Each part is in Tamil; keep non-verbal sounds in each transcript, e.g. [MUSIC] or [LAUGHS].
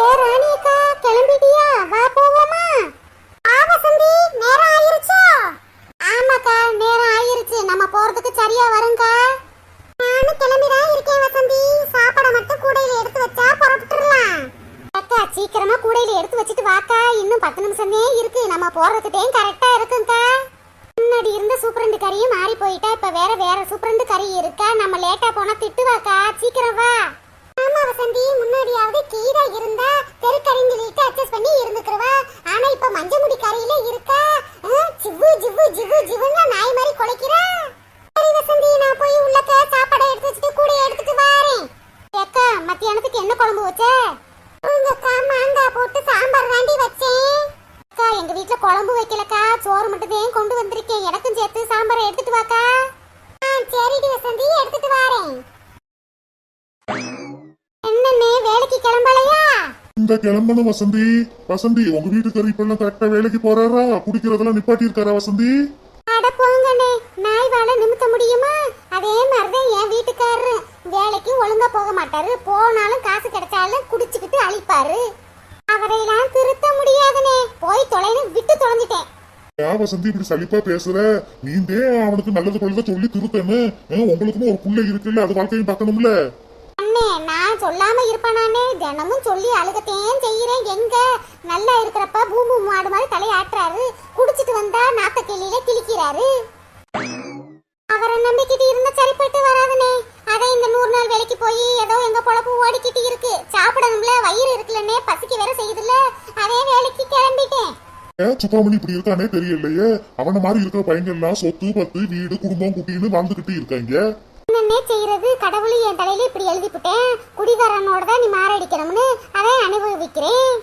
ஏ ராணி அக்கா கிளம்பிட்டியா? வா போவோமா? ஆ வசந்தி நேரம் ஆயிருச்சோ? ஆமாக்கா நேரம் ஆயிருச்சு. நம்ம போறதுக்கு சரியா வருங்கக்கா நானும் கிளம்பிதான் இருக்கேன் வசந்தி சாப்பாட மட்டும் கூடையில எடுத்து வச்சா புறப்பட்டுறலாம். அக்கா சீக்கிரமா கூடையில எடுத்து வச்சுட்டு வாக்கா. இன்னும் பத்து நிமிஷமே இருக்கு. நம்ம போறதுக்கு கரெக்டா இருக்குங்கக்கா முன்னாடி இருந்த சூப்பரண்டு கறியும் மாறி போயிட்டா. இப்ப வேற வேற சூப்பரண்டு கறி இருக்கா? நம்ம லேட்டா போனா திட்டுவாக்கா. சீக்கிரம் வா. ஆமா வசந்தி முன்னாடியாவது கீரை இருந்தா தெருக்கறின்னு சொல்லிட்டு அட்ஜஸ்ட் பண்ணி இருந்துக்கிறவா ஆனா இப்ப மஞ்சமுடி கரையில இருக்கா? ஆ, ஜிவ்வு ஜிவ்வு ஜிவ்வு ஜிவ்வுங்க நாய் மாதிரி குலைக்கிறா சரி வசந்தி நான் போய் உள்ளக்க சாப்பாடை எடுத்து வச்சுட்டு கூட எடுத்துட்டு வாரேன் அக்கா மத்தியானத்துக்கு என்ன குழம்பு வச்ச உங்கக்கா மாங்காய் போட்டு சாம்பார் தாண்டி வச்சேன் அக்கா எங்க வீட்ல குழம்பு வைக்கலக்கா சோறு மட்டும் தான் கொண்டு வந்திருக்கேன் எனக்கும் சேர்த்து சாம்பாரை எடுத்துட்டு வாக்கா ஆ சரிடி வசந்தி எடுத்துட்டு வாரேன் என்னண்ணே வேலைக்கு கிளம்பலையா கிளம்பணும் வசந்தி? வசந்தி உங்க வீட்டுக்காரர் இப்ப எல்லாம் கரெக்டா வேலைக்கு போறாரா? குடிக்கிறதெல்லாம் நிப்பாட்டி இருக்காரா வசந்தி? அட போங்கண்ணே நாய் வாழ நிமித்த முடியுமா? அதே மாதிரிதான் என் வீட்டுக்காரரு. வேலைக்கு ஒழுங்கா போக மாட்டாரு. போனாலும் காசு கிடைச்சாலும் குடிச்சுக்கிட்டு அழிப்பாரு. அவரையெல்லாம் திருத்த முடியாதுனே போய் தொலைன்னு விட்டு தொலைஞ்சிட்டேன். ஏன் வசந்தி இப்படி சலிப்பா பேசுற? நீந்தே அவனுக்கு நல்லது கொள்ளத சொல்லி திருத்தன்னு. உங்களுக்குன்னு ஒரு புள்ள இருக்குல்ல அது வாழ்க்கையும் பார்க்கணும்ல. நான் சொல்லாம இருப்பானே தினமும் சொல்லி அழுகத்தேன் செய்யறேன். எங்க? நல்லா இருக்கிறப்ப பூமு மாடு மாதிரி தலையாட்டுறாரு. குடிச்சிட்டு வந்தா நாத்த கிளியில கிழிக்கிறாரு. அவரை நம்பிக்கிட்டு இருந்தா சரிப்பட்டு வராதுனே. அதை இந்த நூறு நாள் வேலைக்கு போய் ஏதோ எங்க பொழப்பு ஓடிக்கிட்டு இருக்கு. சாப்பிடணும்ல வயிறு இருக்குல்லனே பசிக்கு வேற செய்யுதுல்ல. அதே வேலைக்கு கிளம்பிட்டேன். ஏன் சுப்பிரமணி இப்படி இருக்கானே தெரியலையே. அவன மாதிரி இருக்கிற பையன் எல்லாம் சொத்து பத்து வீடு குடும்பம் குட்டின்னு வாழ்ந்துகிட்டு இருக்காங்க. என்னன்னே செய்யறது கடவுள் என் தலையில இப்படி எழுதிவிட்டேன் குடிகாரனோட தான் நீ மாரடிக்கணும்னு அதை அனுபவிக்கிறேன்.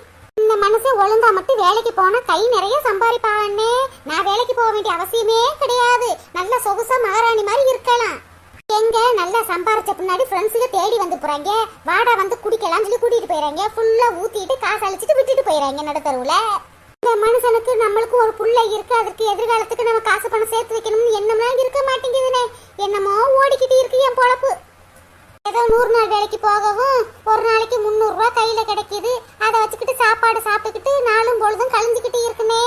இந்த மனுஷன் ஒழுங்கா மட்டும் வேலைக்கு போனா கை நிறைய சம்பாதிப்பாவன்னே நான் வேலைக்கு போக வேண்டிய அவசியமே கிடையாது. நல்ல சொகுசா மகாராணி மாதிரி இருக்கலாம். எங்க நல்லா சம்பாரிச்ச பின்னாடி ஃப்ரெண்ட்ஸுக்கு தேடி வந்து போறாங்க. வாடா வந்து குடிக்கலாம்னு சொல்லி கூட்டிட்டு போயிறாங்க. ஃபுல்லா ஊத்திட்டு காசு அழிச்சிட்டு விட்டுட்டு போயிறாங்க நடுத்தருவுல. இந்த மனுஷனுக்கு நம்மளுக்கு ஒரு புள்ள இருக்கு. அதற்கு எதிர்காலத்துக்கு நம்ம காசு பணம் சேர்த்து வைக்கணும்னு எண்ணம்லாம் இருக்க மாட்டேங்குதுனே. என்னமோ ஓடிக்கிட்டு இருக்கு என் பொழப்பு. ஏதோ நூறு நாள் வேலைக்கு போகவும் ஒரு நாளைக்கு முந்நூறுரூவா கையில் கிடைக்கிது. அதை வச்சுக்கிட்டு சாப்பாடு சாப்பிட்டுக்கிட்டு நாளும் பொழுதும் கழிஞ்சுக்கிட்டு இருக்குமே.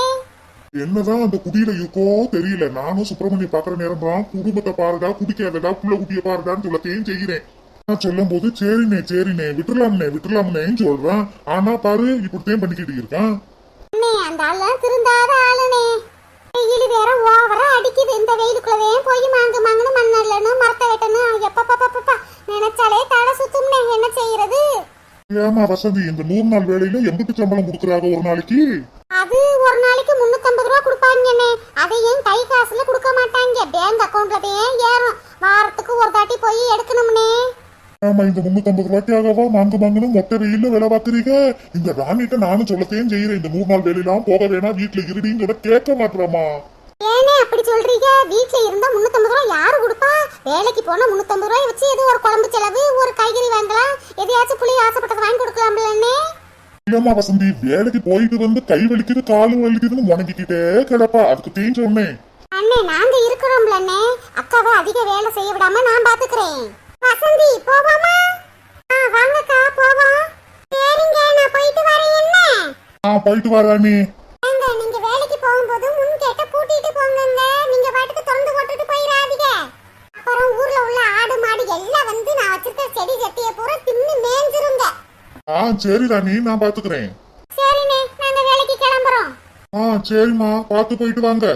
என்னதான் அந்த குடியில இருக்கோ தெரியல. நானும் சுப்பிரமணிய பாக்குற நேரம் தான் குடும்பத்தை பாருடா குடிக்காதடா புள்ள குட்டிய பாருடான்னு சொல்லத்தையும் செய்கிறேன். நான் சொல்லும் போது சரிண்ணே சரிண்ணே விட்டுலாம்னே விட்டுலாம்னேன்னு சொல்றேன். ஆனா பாரு இப்படித்தையும் பண்ணிக்கிட்டு இருக்கான். அண்ணே அந்த ஆள்லாம் திருந்தாத ஆளுனே வெயில் வேற ஓவரா அடிக்குது. இந்த வெயிலுக்குள்ளவே போய் மாங்கு மாங்குன்னு மண்ணல்லணும் மரத்தை வெட்டணும். எப்பப்பப்பப்பா நினைச்சாலே தலை சுத்தும்னே என்ன செய்யறது? ஏமா வசந்தி இந்த நூறு நாள் வேலையில எம்பிட்டு சம்பளம் கொடுக்குறாங்க ஒரு நாளைக்கு? அது ஒரு நாளைக்கு முன்னூத்தம்பது ரூபா கொடுப்பாங்கண்ணே. அதை ஏன் கை காசுல கொடுக்க மாட்டாங்க? பேங்க் அக்கவுண்ட்ல தான் ஏறும். வாரத்துக்கு ஒரு தாட்டி போய் எடுக்கணும்னே ஆமா இந்த முன்னூத்தம்பது ரூபாய்க்காகவா மாங்கு மாங்குன்னு மொட்டை வெயில்ல வேலை பார்க்கறீங்க? இந்த ராணிட்ட நானும் சொல்லத்தையும் செய்யறேன் இந்த நூறு நாள் வேலையெல்லாம் போக வேணாம் வீட்டுல சொல்ல கேட்க மாட்டேறாமா ஏனே அப்படி சொல்றீங்க? வீட்ல இருந்தா முன்னூத்தம்பது ரூபா யாரு கொடுப்பா? வேலைக்கு போனா முன்னூத்தம்பது ரூபாய் வச்சு ஏதோ ஒரு குழம்பு செலவு ஒரு காய்கறி வாங்கலாம். எதையாச்சும் புளி ஆசைப்பட்டது வாங்கி கொடுக்கலாம்லண்ணே இல்லம்மா வசந்தி வேலைக்கு போயிட்டு வந்து கை வலிக்குது காலு வலிக்குதுன்னு முணங்கிக்கிட்டே கிடப்பா. அதுக்கு தீன் சொன்னேன். அண்ணே நாங்க இருக்கிறோம்லண்ணே அக்காவை அதிக வேலை செய்ய விடாம நான் பாத்துக்கிறேன். வசந்தி போவோமா? ஆ வாங்கக்கா போவோம். சரிங்க நான் போயிட்டு வரேன் என்ன? ஆ போயிட்டு வரா நீ ஏங்க நீங்க வேலைக்கு போகும்போது முன் கேட்ட பூட்டிட்டு போங்கங்க. நீங்க பாட்டுக்கு திறந்து போட்டுட்டு போயிடாதீங்க. அப்புறம் ஊர்ல உள்ள ஆடு மாடு எல்லாம் வந்து நான் வச்சிருக்க செடி சட்டியை பூரா தின்னு மேய்ஞ்சிருங்க ஆ சரி ராணி நான் பாத்துக்கிறேன். சரிண்ணே நாங்க வேலைக்கு கிளம்புறோம். ஆ சரிம்மா. பார்த்து போயிட்டு வாங்க.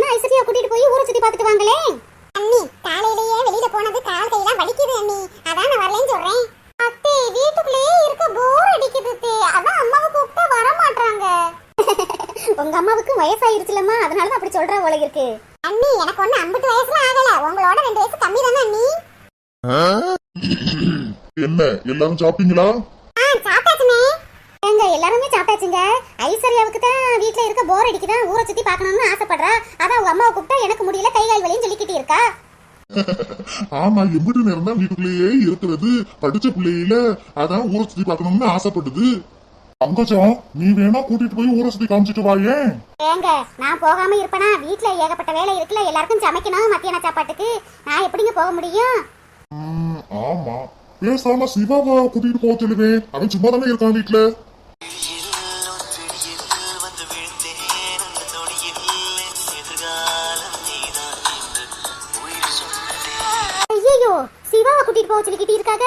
வேணா ஐஸ்வர்யா கூட்டிட்டு போய் ஊரை சுத்தி பார்த்துட்டு வாங்களே. அண்ணி காலையிலேயே வெளியில போனது கால் கையெல்லாம் வலிக்குது அண்ணி. அதான் நான் வரலன்னு சொல்றேன். அத்தை வீட்டுக்குள்ளேயே இருக்க போர் அடிக்குது அதான் அம்மாவுக்கு கூப்பிட்டா வர மாட்டாங்க [LAUGHS] உங்க அம்மாவுக்கு வயசாயிருச்சுலம்மா. அதனாலதான் அப்படி சொல்ற போல இருக்கு. அண்ணி எனக்கு ஒண்ணு ஐம்பது வயசுல ஆகல. உங்களோட ரெண்டு வயசு கம்மி தானே அண்ணி என்ன? எல்லாரும் சாப்பிட்டீங்களா? ஆமா எம்பிட்டு நேரம் தான் வீட்டுக்குள்ளேயே இருக்கிறது. படிச்ச பிள்ளையில அதான் ஊரை சுத்தி பார்க்கணும்னு ஆசைப்படுது. பங்கஜம் நீ வேணா கூட்டிட்டு போய் ஊரை சுத்தி காமிச்சிட்டு வாயேன் ஏங்க நான் போகாம இருப்பேனா? வீட்ல ஏகப்பட்ட வேலை இருக்குல்ல எல்லாருக்கும் சமைக்கணும் மத்தியான சாப்பாட்டுக்கு. நான் எப்படிங்க போக முடியும்? ஆமா. பேசாம சிவாவை கூட்டிட்டு போக சொல்லுவேன். அவன் சும்மா தானே இருக்கான் வீட்டுல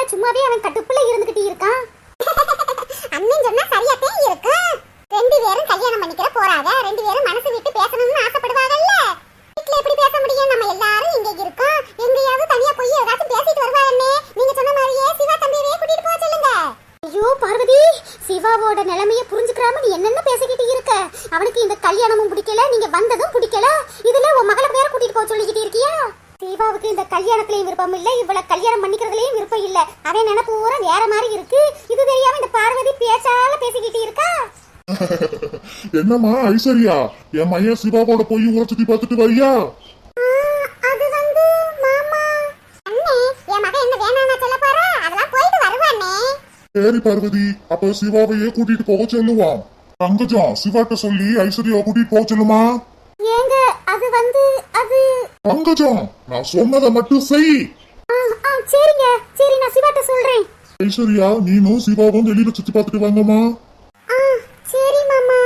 சொல்லிக்கிட்டு சும்மாவே அவன் கட்டுப்புல இருந்துகிட்டு இருக்கான் அண்ணன் சொன்னா சரியாத்தே இருக்கு. ரெண்டு பேரும் கல்யாணம் பண்ணிக்கிற போறாங்க. ரெண்டு பேரும் மனசு விட்டு பேசணும்னு ஆசைப்படுவாங்கல்ல? வீட்டுல எப்படி பேச முடியும்? நம்ம எல்லாரும் இங்க இருக்கோம். எங்கேயாவது தனியா போய் ஏதாச்சும் பேசிட்டு வருவாங்கன்னே நீங்க சொன்ன மாதிரியே சிவா தம்பியவே கூட்டிட்டு போக சொல்லுங்க. ஐயோ பார்வதி சிவாவோட நிலைமைய புரிஞ்சுக்கிறாம நீ என்னென்ன பேசிக்கிட்டு இருக்க? அவனுக்கு இந்த கல்யாணமும் பிடிக்கல நீங்க வந்ததும் பிடிக்கல. இதுல உன் மகளை பேர கூட்டிட்டு போக சொல்லிக்கிட்டு இருக்கியா? சிவாவுக்கு இந்த கல்யாணத்திலயும் விருப்பம் இல்ல இவ்வளவு கல்யாணம் பண்ணிக்கிறதுலயும் இல்ல. அவன் நினைப்பு பூரா வேற மாதிரி இருக்கு. இது தெரியாம இந்த பார்வதி பேச்சால பேசிக்கிட்டு இருக்கா? [LAUGHS] என்னம்மா ஐஸ்வர்யா? என் மையன் சிவாவோட போய் ஊரை சுத்தி பார்த்துட்டு வரியா? சரி பார்வதி. அப்ப சிவாவையே கூட்டிட்டு போக சொல்லுவான். பங்கஜம் சிவாட்ட சொல்லி ஐஸ்வர்யாவை கூட்டிட்டு போக சொல்லுமா? ஏங்க அது வந்து அது பங்கஜம் நான் சொன்னதை மட்டும் செய். ஆ ஆ சரிங்க. சரி நான் சிவாட்ட சொல்றேன். ஐஸ்வர்யா நீனும் சிவாவும் வெளியில சுத்தி பார்த்துட்டு வாங்கம்மா. ஆ சரி மாமா.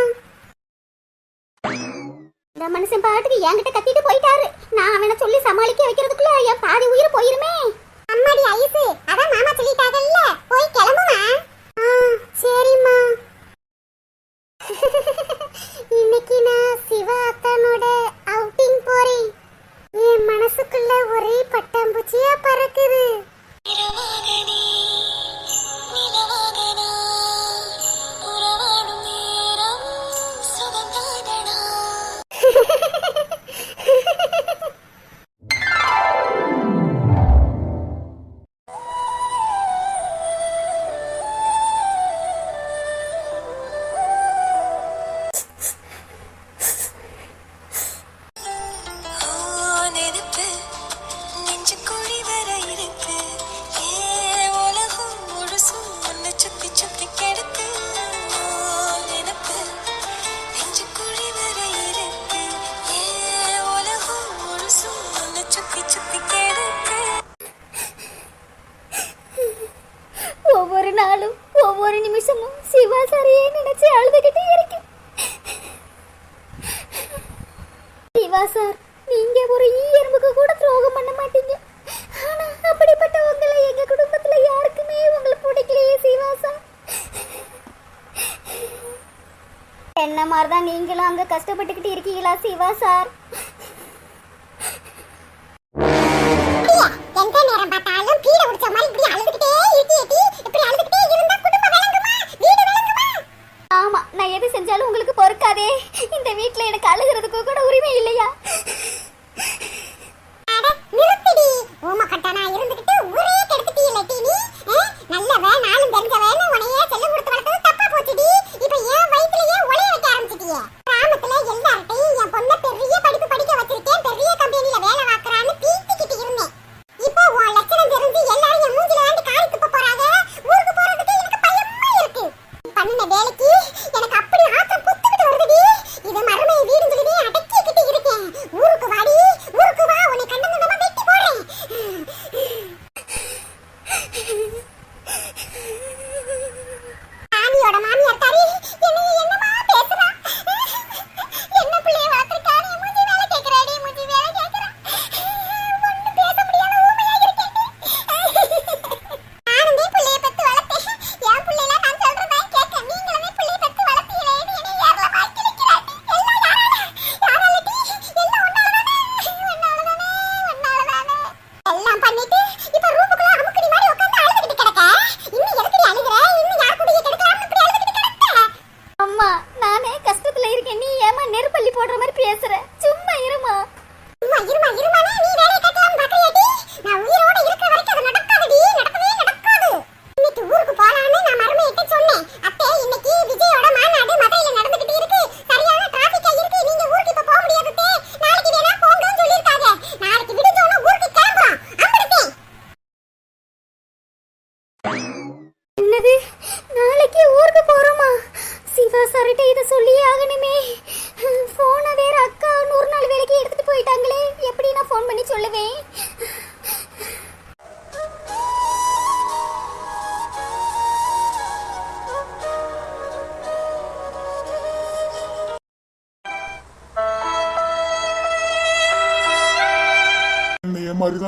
இந்த மனுஷன் பாட்டுக்கு என்கிட்ட கத்திட்டு போயிட்டாரு. நான் அவனை சொல்லி சமாளிக்க வைக்கிறதுக்குள்ள என் பாதி உயிர் போயிருமே. அம்மாடி ஐசு அதான் மாமா சொல்லிட்டாங்கல்ல. போய் கிளம்புமா? ஆ சரிம்மா. இன்னைக்கு நான் சிவா அத்தானோட அவுட்டிங் போறேன். என் மனசுக்குள்ள ஒரே பட்டாம்பூச்சியா பறக்குது. சிவா சார் ஏமா நெருப்பள்ளி போடுற மாதிரி பேசுற. சும்மா இருமா சும்மா இருமா இருமா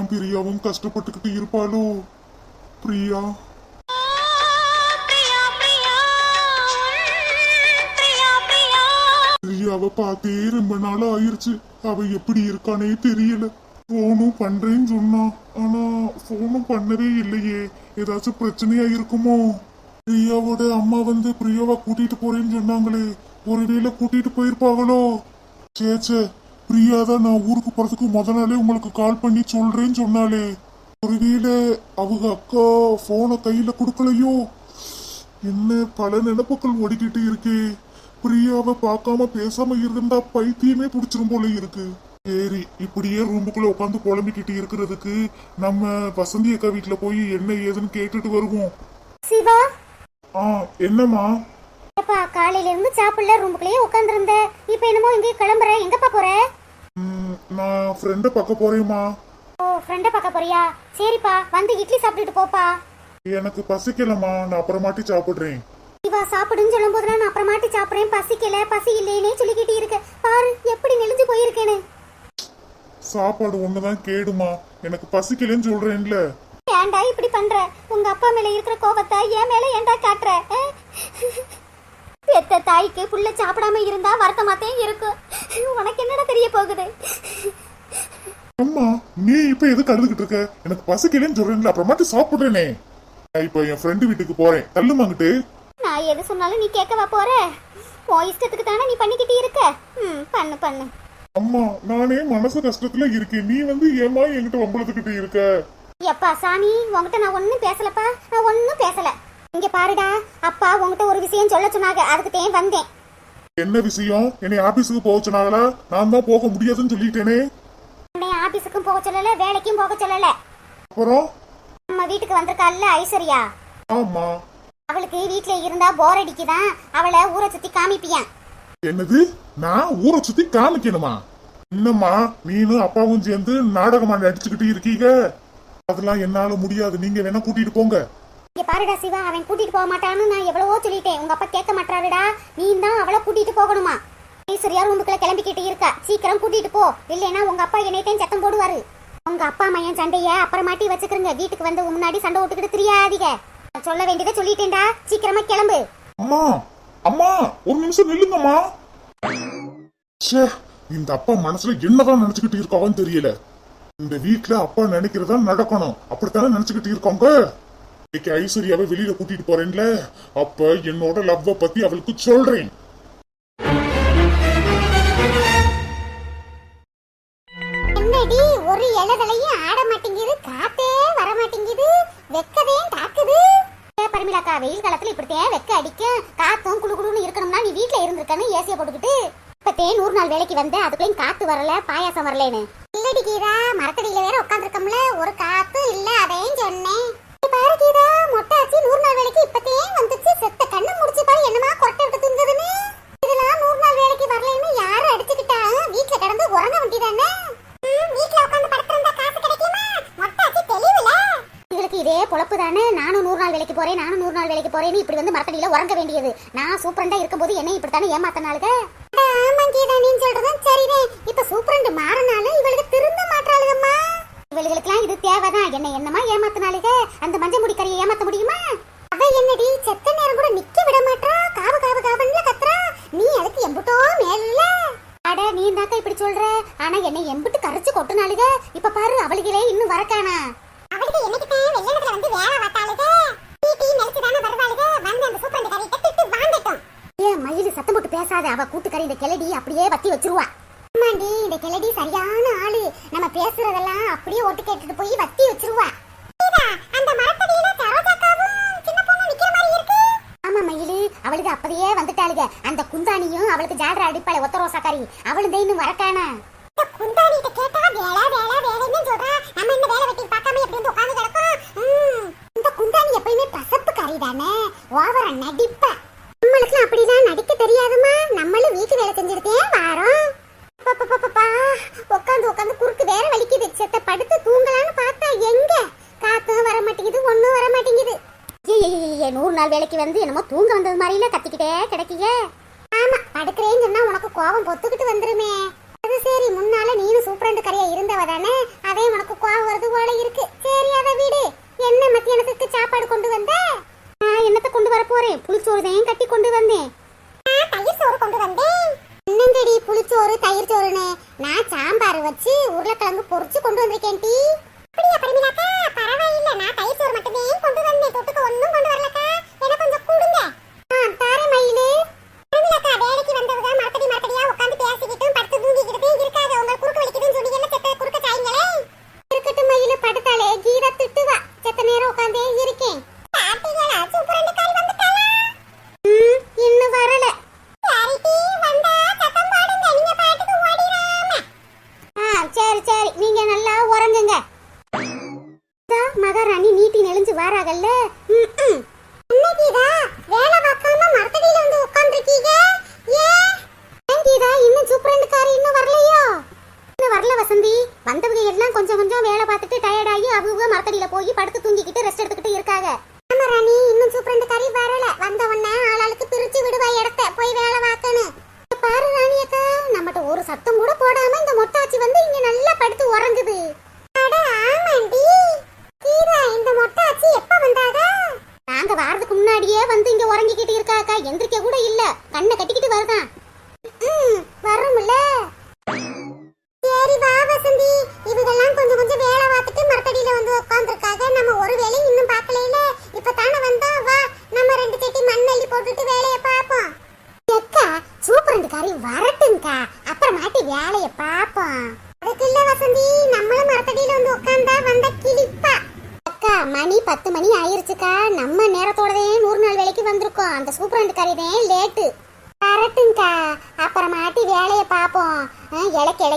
பிரியாவும் கஷ்டப்பட்டுக்கிட்டு இருப்பாளோ? பிரியா? பிரியாவை பார்த்தே ரொம்ப நாள் ஆயிருச்சு அவ எப்படி இருக்கானே தெரியல. போனும் பண்றேன்னு சொன்னா. ஆனா போனும் பண்ணவே இல்லையே. ஏதாச்சும் பிரச்சனையா இருக்குமோ? பிரியாவோட அம்மா வந்து பிரியாவை கூட்டிட்டு போறேன்னு சொன்னாங்களே. ஒருவேளை கூட்டிட்டு போயிருப்பாங்களோ? சேச்சே பிரியா தான் நான் ஊருக்கு போறதுக்கு முத நாளே உங்களுக்கு கால் பண்ணி சொல்றேன்னு சொன்னாலே ஒருவேளை அவங்க அக்கா போனை கையில கொடுக்கலையோ? என்ன பல நினப்புகள் ஓடிக்கிட்டு இருக்கே. பிரியாவை பார்க்காம பேசாம இருந்தா பைத்தியமே பிடிச்சிரும் போல இருக்கு. சரி இப்படியே ரூமுக்குள்ள உட்காந்து புலம்பிக்கிட்டு இருக்கிறதுக்கு நம்ம வசந்தி அக்கா வீட்டுல போய் என்ன ஏதுன்னு கேட்டுட்டு வருவோம். சிவா? ஆ என்னம்மா? அப்பா காலையில இருந்து சாப்பிடல ரூமுக்குள்ளேயே உட்காந்துருந்த இப்போ என்னமோ இங்கே கிளம்புற எங்கப்பா போற? நான் ஃப்ரெண்டை பார்க்க போறேம்மா. ஓ ஃப்ரெண்டை பார்க்க போறியா? சரிப்பா வந்து இட்லி சாப்பிட்டுட்டு போப்பா. எனக்கு பசிக்கலம்மா நான் அப்புறமாட்டி சாப்பிடுறேன். சிவா சாப்பிடுன்னு சொல்லும் போதெல்லாம் நான் அப்புறமாட்டி சாப்பிடுறேன் பசிக்கல பசி இல்லைன்னே சொல்லிக்கிட்டு இருக்க. பாரு எப்படி நெளிஞ்சு போயிருக்கேன்னு. சாப்பாடு ஒண்ணுதான் கேடுமா எனக்கு பசிக்கலன்னு சொல்றேன்ல. ஏன்டா இப்படி பண்ற? உங்க அப்பா மேல இருக்கிற கோபத்தை என் மேல ஏன்டா காட்டுற? பெத்த தாய்க்கு புள்ள சாப்பிடாம இருந்தா வருத்தமாத்தே இருக்கும் உனக்கு என்னடா தெரிய போகுது? அம்மா நீ இப்ப எதுக்கு அழுதுகிட்டு இருக்க? எனக்கு பசிக்கலன்னு சொல்றேன்ல அப்புறமாட்டி சாப்பிடுறேனே. நான் இப்ப என் ஃப்ரெண்டு வீட்டுக்கு போறேன். தள்ளுமாங்கிட்டு. நான் எது சொன்னாலும் நீ கேட்கவா போற? உன் இஷ்டத்துக்கு தானே நீ பண்ணிக்கிட்டு இருக்க? ம் பண்ணு பண்ணு. அம்மா நானே மனசு கஷ்டத்துல இருக்கேன். நீ வந்து ஏமா என்கிட்ட வம்பளத்துக்கிட்டு இருக்க? எப்பா சாமி உன்கிட்ட நான் ஒன்னும் பேசலப்பா. நான் ஒன்னும் பேசல. இங்க பாருடா அப்பா உன்கிட்ட ஒரு விஷயம் சொல்ல சொன்னாங்க. அதுக்கு தேன் வந்தேன். என்ன விஷயம்? என்னை ஆபீஸுக்கு போக சொன்னாங்களா? நான் தான் போக முடியாதுன்னு சொல்லிட்டேனே. உன்னை ஆபீஸுக்கும் போக சொல்லல வேலைக்கும் போக சொல்லல. அப்புறம்? நம்ம வீட்டுக்கு வந்திருக்கால்ல ஐஸ்வர்யா. ஆமா. அவளுக்கு வீட்ல இருந்தா போர் அடிக்குதான் அவளை ஊரை சுத்தி காமிப்பியான். என்னது? நான் ஊரை சுத்தி காமிக்கணுமா? என்னம்மா நீனும் அப்பாவும் சேர்ந்து நாடகமா நடிச்சுக்கிட்டு இருக்கீங்க. அதெல்லாம் என்னால முடியாது. நீங்க வேணா கூட்டிட்டு போங்க. இங்க பாருடா சிவா அவன் கூட்டிட்டு போக மாட்டான்னு நான் எவ்வளவோ சொல்லிட்டேன். உங்க அப்பா கேட்க மாட்டாருடா. நீ தான் அவளை கூட்டிட்டு போகணுமா? ஐஸ்வர்யா ரூமுக்குள்ள கிளம்பிக்கிட்டு இருக்கா. சீக்கிரம் கூட்டிட்டு போ. இல்லைன்னா உங்க அப்பா என்னையத்தையும் சத்தம் போடுவாரு. உங்க அப்பா மையன் சண்டைய அப்புறமாட்டி வச்சுக்கிறங்க வீட்டுக்கு வந்து முன்னாடி சண்டை விட்டுக்கிட்டு தெரியாதீங்க. நான் சொல்ல வேண்டியதை சொல்லிட்டேன்டா. சீக்கிரமா கிளம்பு. அம்மா அம்மா ஒரு நிமிஷம் நில்லுங்கம்மா. ச்சே இந்த அப்பா மனசுல என்னதான் நினைச்சுக்கிட்டு இருக்காங்கன்னு தெரியல. இந்த வீட்டுல அப்பா நினைக்கிறதா நடக்கணும். அப்படித்தானே நினைச்சுக்கிட்டு இருக்காங்க? இன்னைக்கு ஐஸ்வர்யாவை வெளியில கூட்டிட்டு போறேன்ல. அப்ப என்னோட லவ்வ பத்தி அவளுக்கு சொல்றேன். என்னடி ஒரு இலதலையும் ஆட மாட்டேங்குது காத்தே வர மாட்டேங்குது வெக்கதே தாக்குது. பரமிலாக்கா வெயில் காலத்துல இப்படித்தே வெக்க அடிக்கும் காத்தும் குளு குளுன்னு இருக்கணும்னா நீ வீட்டுல இருந்திருக்கன்னு ஏசிய போட்டுக்கிட்டு இப்பத்தே நூறு நாள் வேலைக்கு வந்து அதுக்குள்ளேயும் காத்து வரல பாயாசம் வரலன்னு. இல்லடி கீதா மரத்தடியில வேற உட்காந்துருக்கோம்ல ஒரு காத்து இல்ல அதையும் சொன்னேன். கீதா மொட்டாச்சி நூறு நாள் வேலைக்கு இப்பத்தே வந்துச்சு. செத்த கண்ணு முடிச்சு பாரு என்னமா கொட்டை விட்டு துங்குதுன்னு. இதெல்லாம் நூறு நாள் வேலைக்கு வரலன்னு யாரு அடிச்சுக்கிட்டா? வீட்டுல கிடந்து உறங்க வேண்டியதானே? வீட்டுல உட்கார்ந்து படுத்திருந்தா காசு கிடைக்குமா? மொட்டாச்சி தெளிவுல. இவளுக்கு இதே பொழப்பு தானே. நானும் நூறு நாள் வேலைக்கு போறேன் நானும் நூறு நாள் வேலைக்கு போறேன்னு இப்படி வந்து மரத்தடியில உறங்க வேண்டியது. நான் சூப்பரண்டா இருக்கும்போது என்ன இப்படித்தானே ஏமாத்தனாளுக? அப்படியே வந்துட்டாளுங்க அந்த குந்தானியும் அவளுக்கு ஜாலரை அடிப்பாளே ஒத்த ரோசாக்காரி. அவளும் தான் இன்னும் வரக்கானா? குந்தானிட்ட கேட்டா வேலை நம்ம இந்த வேலை வெட்டி உட்காந்து இந்த குந்தானி எப்பயுமே பசப்பு கறி தானே. ஓவரா நடிப்ப. நம்மளுக்கு அப்படிலாம் நடிக்க தெரியாதுமா நம்மளும் வீட்டு வேலை செஞ்சுருக்கே உட்காந்து உட்காந்து குறுக்கு வலிக்குது. செத்த படுத்து தூங்கலான்னு பார்த்தா எங்க? காத்தும் வர மாட்டேங்குது ஒன்றும் வர மாட்டேங்குது நூறு நாள் வேலைக்கு வந்து என்னமோ なん。முன்னாடியே வந்து இங்க உறங்கிக்கிட்டு இருக்காக்கா எந்திரிக்க கூட இல்ல. கண்ணை கட்டிக்கிட்டு வருதான்.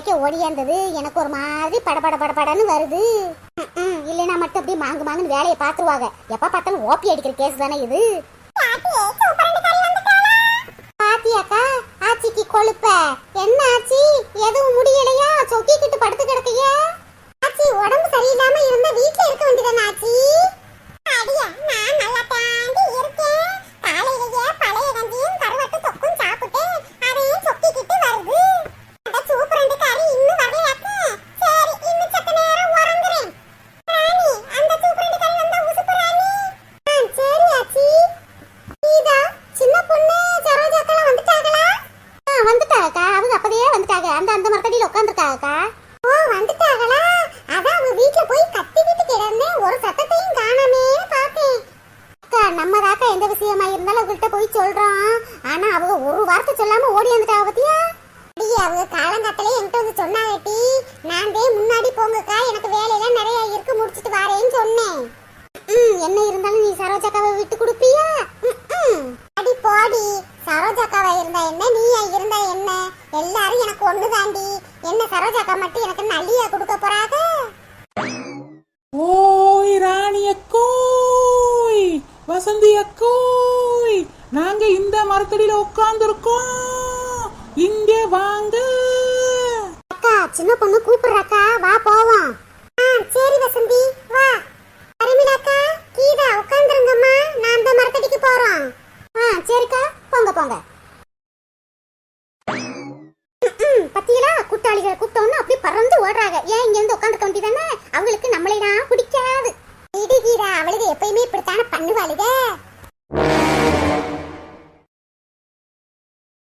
துடைக்க ஓடியாந்தது. எனக்கு ஒரு மாதிரி படபட படபடன்னு வருது இல்லைனா மட்டும் அப்படி மாங்கு மாங்குன்னு வேலையை பார்த்துருவாங்க. எப்ப பார்த்தாலும் ஓபி அடிக்கிற கேஸ் தானே இது? பாத்தியாக்கா ஆச்சிக்கு கொழுப்ப. என்ன ஆச்சி? எதுவும் முடியலையா? சொக்கிக்கிட்டு படுத்து கிடக்கையா? ஆச்சி உடம்பு சரியில்லாம இருந்தா வீட்டுல இருக்க வேண்டியதானே மரத்தடியில உட்கார்ந்துருக்கோம். இங்க வாங்க. அக்கா சின்ன பொண்ணு கூப்பிடுற.